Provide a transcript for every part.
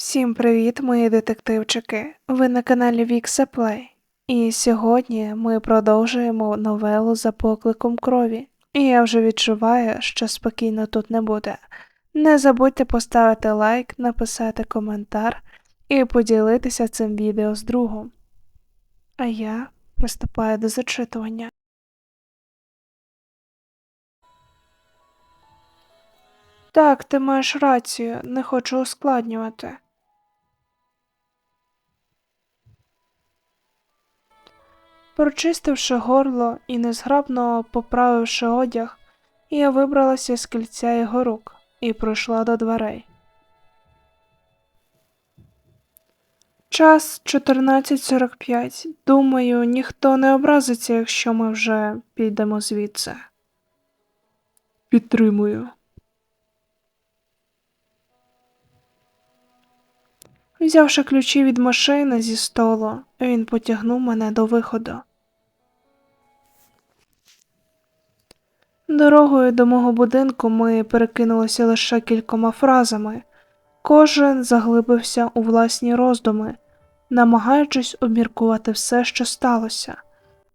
Всім привіт, мої детективчики! Ви на каналі Вікса Плей. І сьогодні ми продовжуємо новелу за покликом крові. І я вже відчуваю, що спокійно тут не буде. Не забудьте поставити лайк, написати коментар і поділитися цим відео з другом. А я приступаю до зачитування. Так, ти маєш рацію, не хочу ускладнювати. Прочистивши горло і незграбно поправивши одяг, я вибралася з кільця його рук і пройшла до дверей. Час 14.45. Думаю, ніхто не образиться, якщо ми вже підемо звідси. Підтримую. Взявши ключі від машини зі столу, він потягнув мене до виходу. Дорогою до мого будинку ми перекинулися лише кількома фразами. Кожен заглибився у власні роздуми, намагаючись обміркувати все, що сталося.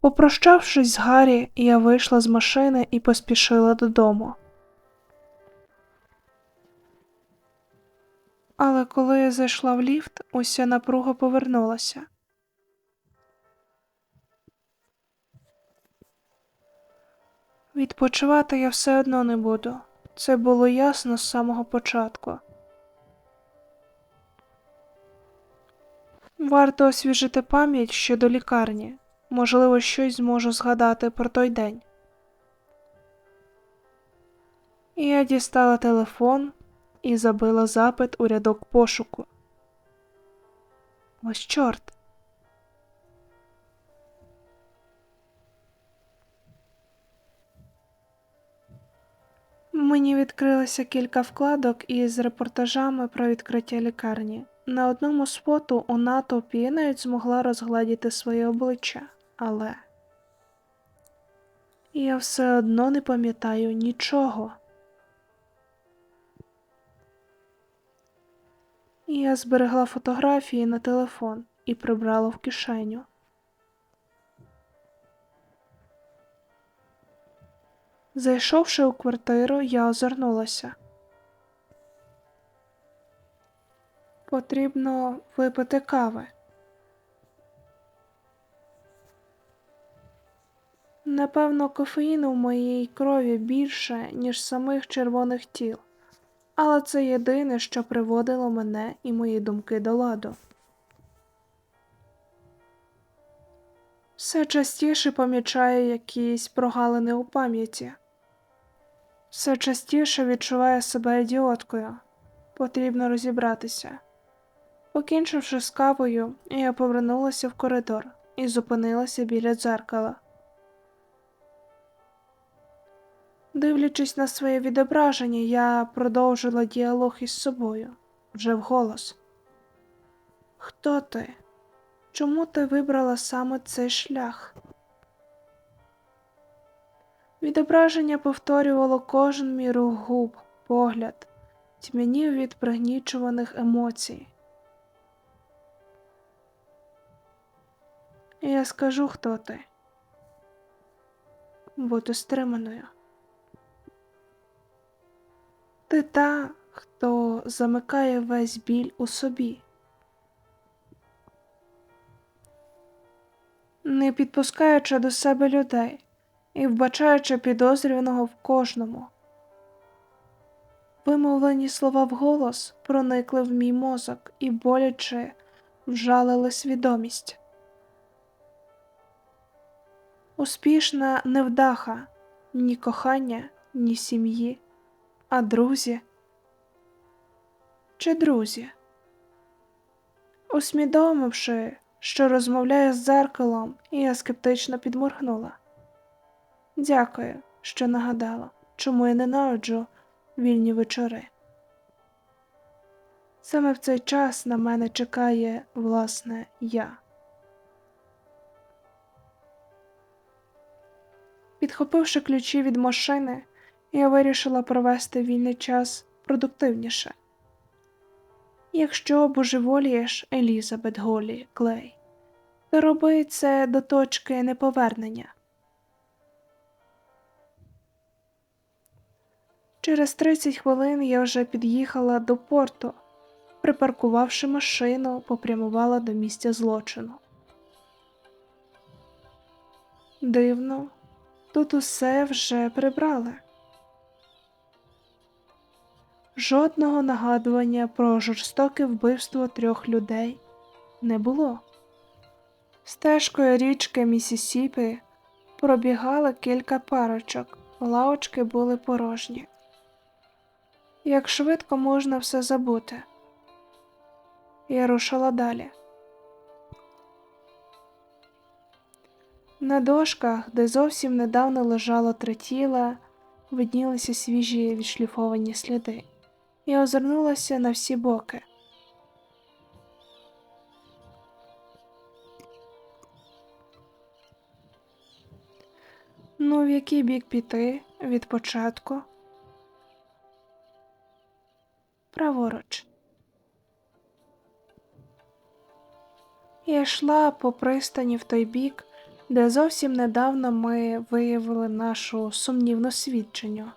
Попрощавшись з Гаррі, я вийшла з машини і поспішила додому. Але коли я зайшла в ліфт, уся напруга повернулася. Відпочивати я все одно не буду. Це було ясно з самого початку. Варто освіжити пам'ять щодо лікарні. Можливо, щось зможу згадати про той день. Я дістала телефон і забила запит у рядок пошуку. Ось чорт. Мені відкрилося кілька вкладок із репортажами про відкриття лікарні. На одному з фото у натовпі навіть змогла розгладіти своє обличчя, але я все одно не пам'ятаю нічого. Я зберегла фотографії на телефон і прибрала в кишеню. Зайшовши у квартиру, я озирнулася. Потрібно випити кави. Напевно, кофеїну в моїй крові більше, ніж самих червоних тіл, але це єдине, що приводило мене і мої думки до ладу. Все частіше помічаю якісь прогалини у пам'яті. Все частіше відчуваю себе ідіоткою. Потрібно розібратися. Покінчивши з кавою, я повернулася в коридор і зупинилася біля дзеркала. Дивлячись на своє відображення, я продовжила діалог із собою вже вголос. Хто ти? Чому ти вибрала саме цей шлях? Відображення повторювало кожен мій рух губ, погляд, тьмянів від пригнічуваних емоцій. І Я скажу, хто ти. Бути стриманою. Ти та, хто замикає весь біль у собі. Не підпускаючи до себе людей і вбачаючи підозрюваного в кожному. Вимовлені слова вголос проникли в мій мозок і боляче вжалили свідомість. Успішна невдаха, ні кохання, ні сім'ї, а друзі чи друзі. Усвідомивши, що розмовляє з дзеркалом, я скептично підморгнула. Дякую, що нагадала, чому я ненавиджу вільні вечори. Саме в цей час на мене чекає власне я. Підхопивши ключі від машини, я вирішила провести вільний час продуктивніше. Якщо божеволієш, Елізабет Голі Клей, то роби це до точки неповернення. Через 30 хвилин я вже під'їхала до порту, припаркувавши машину, попрямувала до місця злочину. Дивно, тут усе вже прибрали. Жодного нагадування про жорстоке вбивство трьох людей не було. Стежкою річки Місісіпі пробігало кілька парочок, лавочки були порожні. Як швидко можна все забути. Я рушила далі. На дошках, де зовсім недавно лежало три тіла, виднілися свіжі відшліфовані сліди. Я озирнулася на всі боки. Ну, в який бік піти від початку? Праворуч. Я йшла по пристані в той бік, де зовсім недавно ми виявили нашу сумнівну свідченню.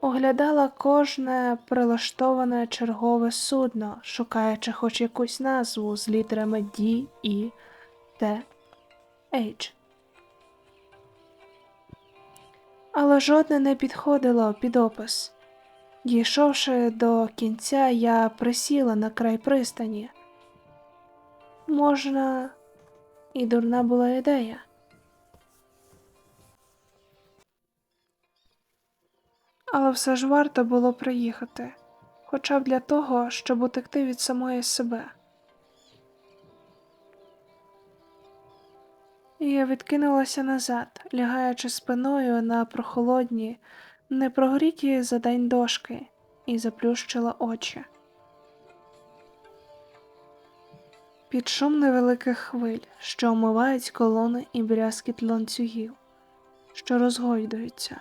Оглядала кожне прилаштоване чергове судно, шукаючи хоч якусь назву з літерами D, E, T, H. Але жодне не підходило під опис. Дійшовши до кінця, я присіла на край пристані. Можна, і дурна була ідея. Але все ж варто було приїхати, хоча б для того, щоб утекти від самої себе. Я відкинулася назад, лягаючи спиною на прохолодні, непрогріті за день дошки, і заплющила очі. Під шум невеликих хвиль, що омивають колони і брязкіт ланцюгів, що розгойдуються.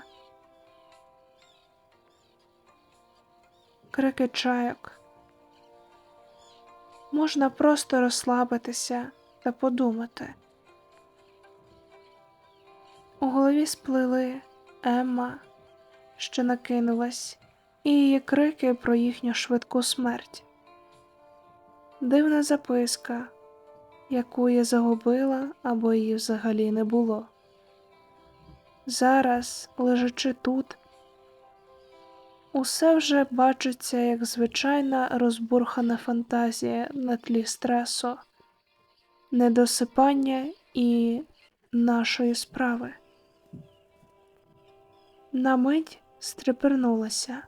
Крики чайок. Можна просто розслабитися та подумати. У голові сплили Емма, що накинулась, і її крики про їхню швидку смерть. Дивна записка, яку я загубила або її взагалі не було. Зараз, лежачи тут, усе вже бачиться як звичайна розбурхана фантазія на тлі стресу, недосипання і нашої справи. На мить стрепенулася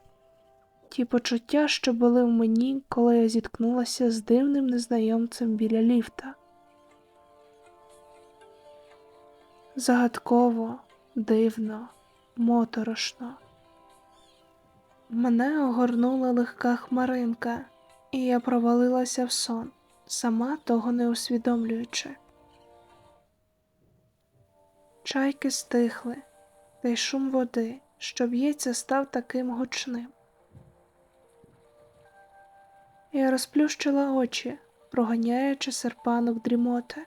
ті почуття, що були в мені, коли я зіткнулася з дивним незнайомцем біля ліфта. Загадково, дивно, моторошно. Мене огорнула легка хмаринка, і я провалилася в сон, сама того не усвідомлюючи. Чайки стихли, та й шум води, що б'ється, став таким гучним. Я розплющила очі, проганяючи серпанок дрімоти.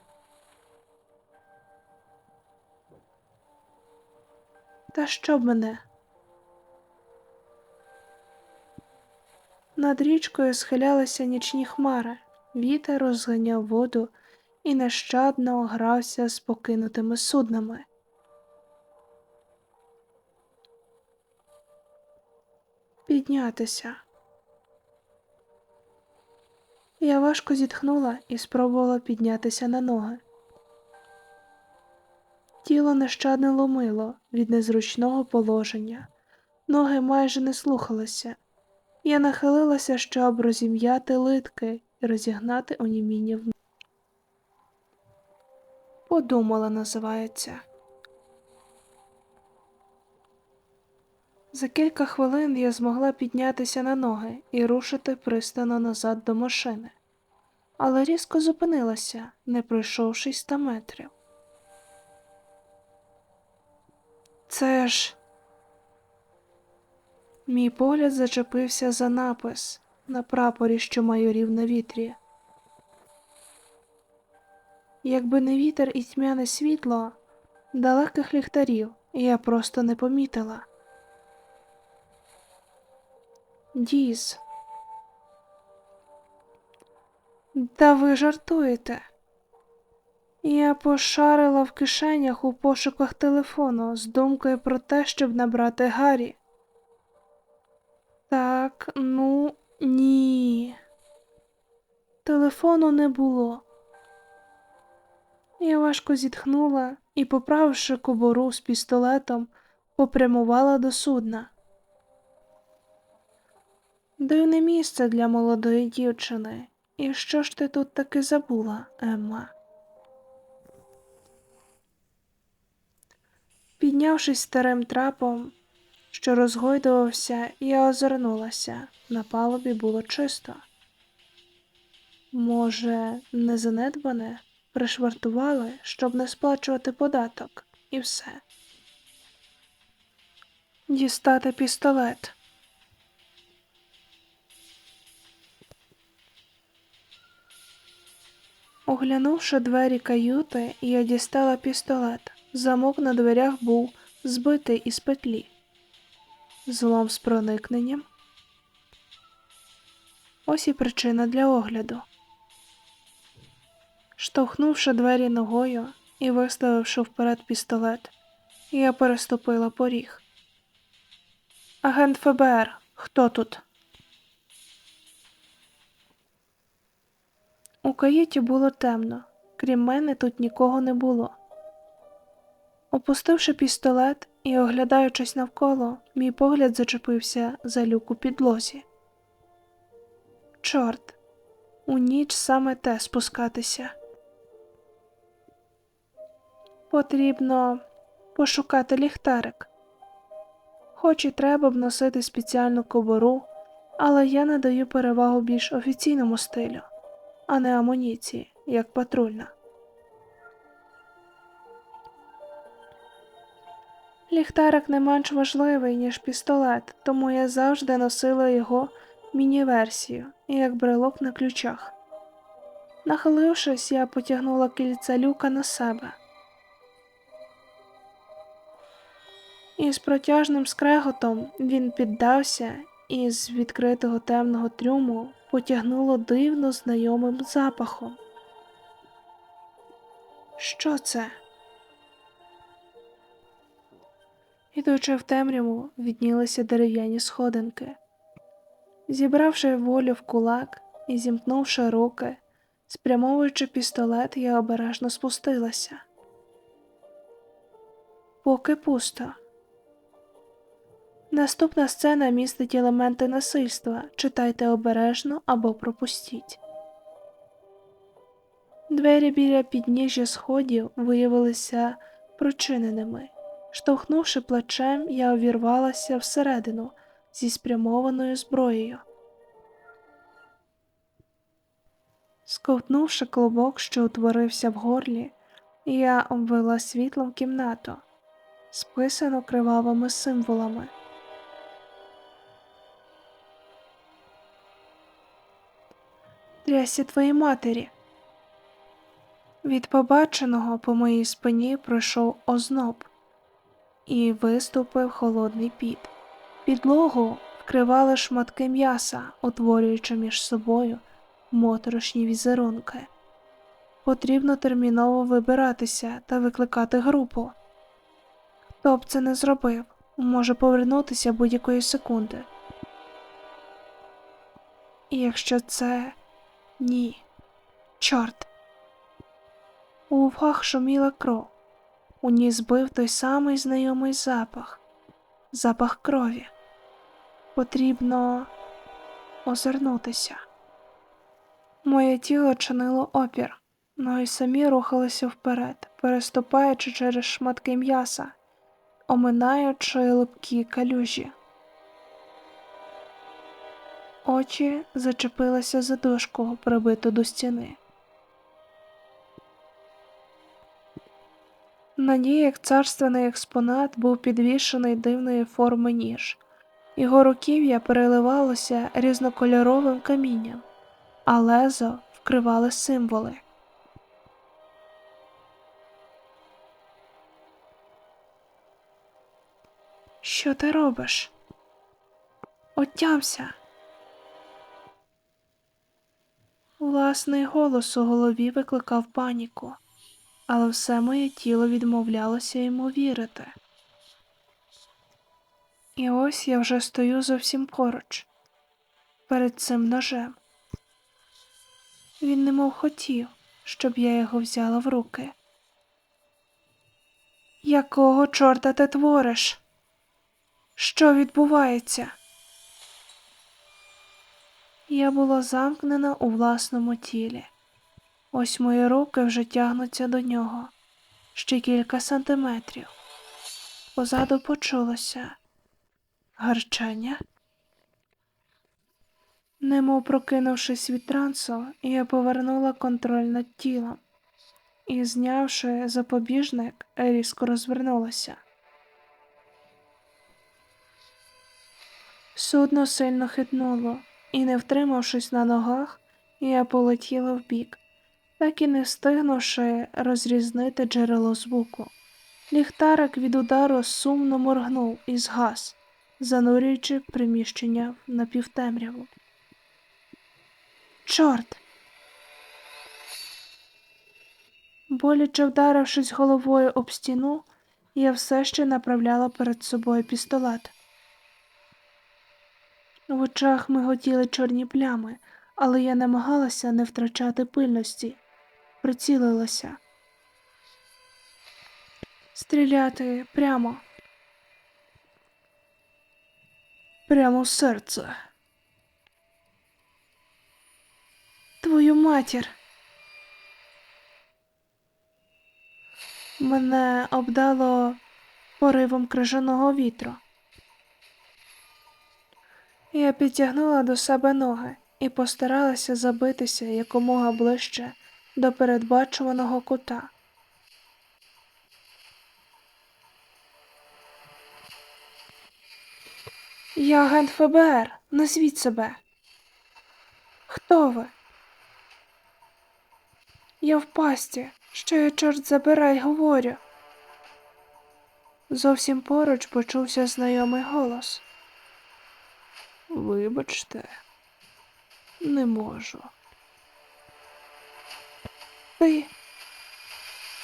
Та що б мене? Над річкою схилялися нічні хмари, вітер розганяв воду і нещадно грався з покинутими суднами. Піднятися. Я важко зітхнула і спробувала піднятися на ноги. Тіло нещадно ломило від незручного положення, ноги майже не слухалися. Я нахилилася, щоб розім'яти литки і розігнати оніміння в Подумала, називається. За кілька хвилин я змогла піднятися на ноги і рушити пристано назад до машини, але різко зупинилася, не пройшовши ста метрів. Це ж Мій погляд зачепився за напис на прапорі, що майорів на вітрі. Якби не вітер і тьмяне світло далеких ліхтарів, я просто не помітила. Діз. Та ви жартуєте. Я пошарила в кишенях у пошуках телефону з думкою про те, щоб набрати Гаррі. Так, ну ні. Телефону не було. Я важко зітхнула і, поправивши кобуру з пістолетом, попрямувала до судна. Дивне місце для молодої дівчини. І що ж ти тут таки забула, Емма? Піднявшись старим трапом, що розгойдувався, я озирнулася. На палубі було чисто. Може, не занедбане, пришвартували, щоб не сплачувати податок, і все. Дістати пістолет. Оглянувши двері каюти, я дістала пістолет. Замок на дверях був збитий із петлі. Злом з проникненням. Ось і причина для огляду. Штовхнувши двері ногою і виставивши вперед пістолет, я переступила поріг. Агент ФБР, хто тут? У каюті було темно, крім мене тут нікого не було. Опустивши пістолет і оглядаючись навколо, мій погляд зачепився за люк у підлозі. Чорт, у ніч саме те спускатися. Потрібно пошукати ліхтарик. Хоч і треба б носити спеціальну кобуру, але я надаю перевагу більш офіційному стилю, а не амуніції, як патрульна. Ліхтарик не менш важливий, ніж пістолет, тому я завжди носила його міні-версію, як брелок на ключах. Нахилившись, я потягнула кільця люка на себе. І з протяжним скреготом він піддався, і з відкритого темного трюму потягнуло дивно знайомим запахом. Що це? Ідучи в темряву, віднілися дерев'яні сходинки. Зібравши волю в кулак і зімкнувши руки, спрямовуючи пістолет, я обережно спустилася. Поки пусто. Наступна сцена містить елементи насильства. Читайте обережно або пропустіть. Двері біля підніжжя сходів виявилися прочиненими. Штовхнувши плечем, я увірвалася всередину зі спрямованою зброєю. Сковтнувши клубок, що утворився в горлі, я обвела світлом кімнату, списану кривавими символами. Трясся твоїй матері. Від побаченого по моїй спині пройшов озноб і виступив холодний піт. Підлогу вкривали шматки м'яса, утворюючи між собою моторошні візерунки. Потрібно терміново вибиратися та викликати групу. Хто б це не зробив, може повернутися будь-якої секунди. І якщо це ні, чорт. У вухах шуміла кров. У ній збив той самий знайомий запах, запах крові. Потрібно озирнутися. Моє тіло чинило опір, ноги самі рухалися вперед, переступаючи через шматки м'яса, оминаючи липкі калюжі. Очі зачепилися за дошку, прибиту до стіни. На ній, як царственний експонат, був підвішений дивної форми ніж, Його руків'я переливалося різнокольоровим камінням, а лезо вкривали символи. Що ти робиш? Отямся. Власний голос у голові викликав паніку, але все моє тіло відмовлялося йому вірити. І ось я вже стою зовсім поруч, перед цим ножем. Він немов хотів, щоб я його взяла в руки. Якого чорта ти твориш? Що відбувається? Я була замкнена у власному тілі. Ось мої руки вже тягнуться до нього ще кілька сантиметрів. Позаду почулося гарчання. Немов прокинувшись від трансу, я повернула контроль над тілом і, знявши запобіжник, різко розвернулася. Судно сильно хитнуло, і, не втримавшись на ногах, я полетіла вбік, так і не встигнувши розрізнити джерело звуку. Ліхтарик від удару сумно моргнув і згас, занурюючи приміщення в напівтемряву. Чорт! Боляче вдарившись головою об стіну, я все ще направляла перед собою пістолет. В очах миготіли чорні плями, але я намагалася не втрачати пильності, прицілилася. Стріляти прямо. Прямо в серце. Твою матір. Мене обдало поривом крижаного вітру. Я підтягнула до себе ноги і постаралася забитися якомога ближче до передбачуваного кута. Я агент ФБР, назвіть себе. Хто ви? Я в пасті, що я чорт забирай говорю. Зовсім поруч почувся знайомий голос. Вибачте, не можу. Ти.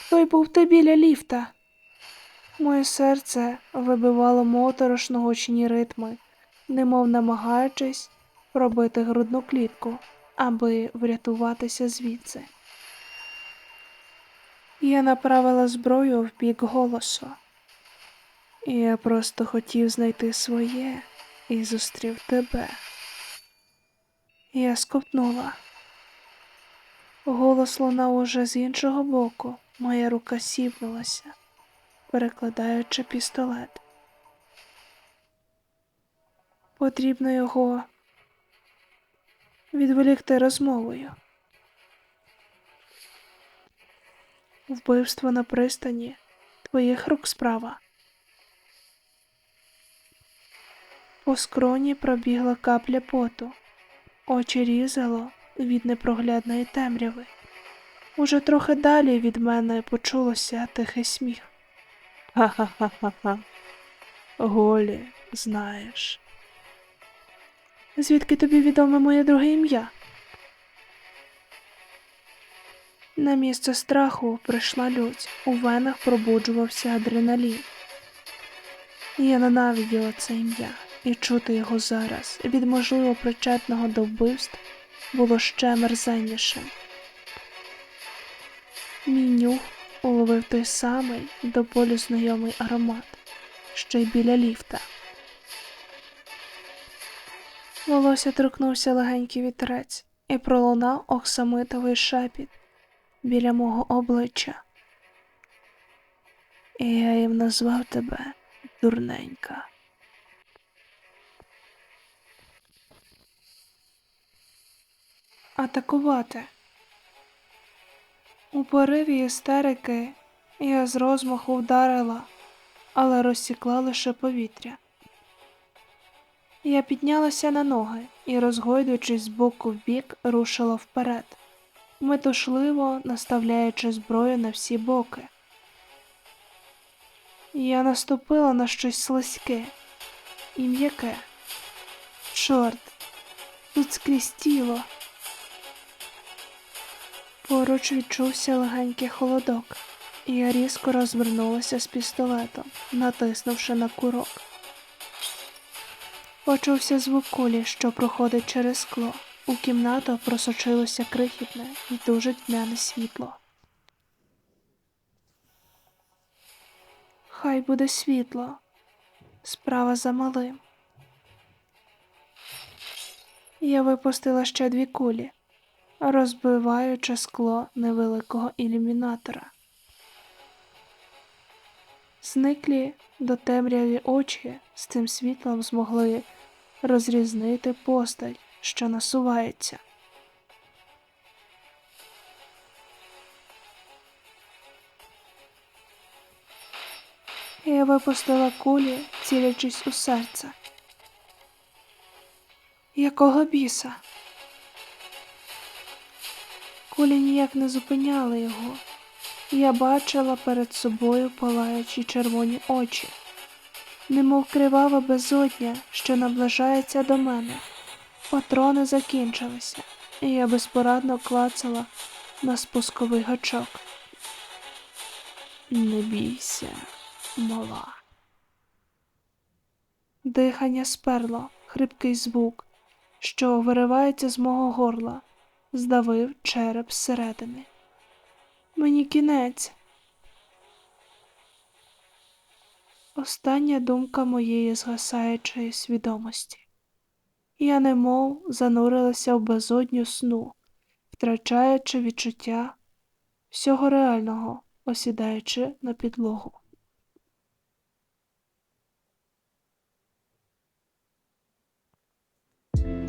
Той був ти біля ліфта. Моє серце вибивало моторошно гучні ритми, немов намагаючись пробити грудну клітку, аби врятуватися звідси. Я направила зброю в бік голосу. Я просто хотів знайти своє і зустрів тебе. Я скопнула. Голос лунав уже з іншого боку, моя рука сіпнулася, перекладаючи пістолет. Потрібно його відволікти розмовою. Вбивство на пристані твоїх рук справа. По скроні пробігла капля поту, очі різало від непроглядної темряви. Уже трохи далі від мене почулося тихий сміх. Ха-ха-ха-ха. Голі, знаєш. Звідки тобі відоме моє друге ім'я? На місце страху прийшла лють, у венах пробуджувався адреналін. Я ненавиділа це ім'я, і чути його зараз, від можливо причетного до вбивств, було ще мерзеннішим. Мій нюх уловив той самий до болю знайомий аромат, що й біля ліфта. Волосся торкнувся легенький вітерець і пролунав оксамитовий шепіт біля мого обличчя. І я їм назвав тебе дурненька. Атакувати. У пориві істерики я з розмаху вдарила, але розсікла лише повітря. Я піднялася на ноги і, розгойдуючись з боку в бік, рушила вперед, метушливо наставляючи зброю на всі боки. Я наступила на щось слизьке і м'яке. Чорт, тут скрізь тіло. Поруч відчувся легенький холодок, і я різко розвернулася з пістолетом, натиснувши на курок. Почувся звук кулі, що проходить через скло. У кімнату просочилося крихітне і дуже тьмяне світло. Хай буде світло. Справа за малим. Я випустила ще дві кулі, розбиваючи скло невеликого ілюмінатора. Зниклі до темряві очі з цим світлом змогли розрізнити постать, що насувається. Я випустила кулі, цілячись у серце. Якого біса? Кулі ніяк не зупиняли його. Я бачила перед собою палаючі червоні очі, немов кривава безодня, що наближається до мене. Патрони закінчилися, і я безпорадно клацала на спусковий гачок. Не бійся, мала. Дихання сперло, хрипкий звук, що виривається з мого горла, здавив череп зсередини. Мені кінець. Остання думка моєї згасаючої свідомості. Я немов занурилася в безодню сну, втрачаючи відчуття всього реального, осідаючи на підлогу.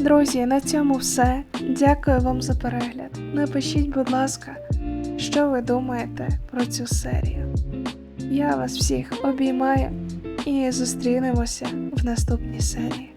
Друзі, на цьому все. Дякую вам за перегляд. Напишіть, будь ласка, що ви думаєте про цю серію. Я вас всіх обіймаю і зустрінемося в наступній серії.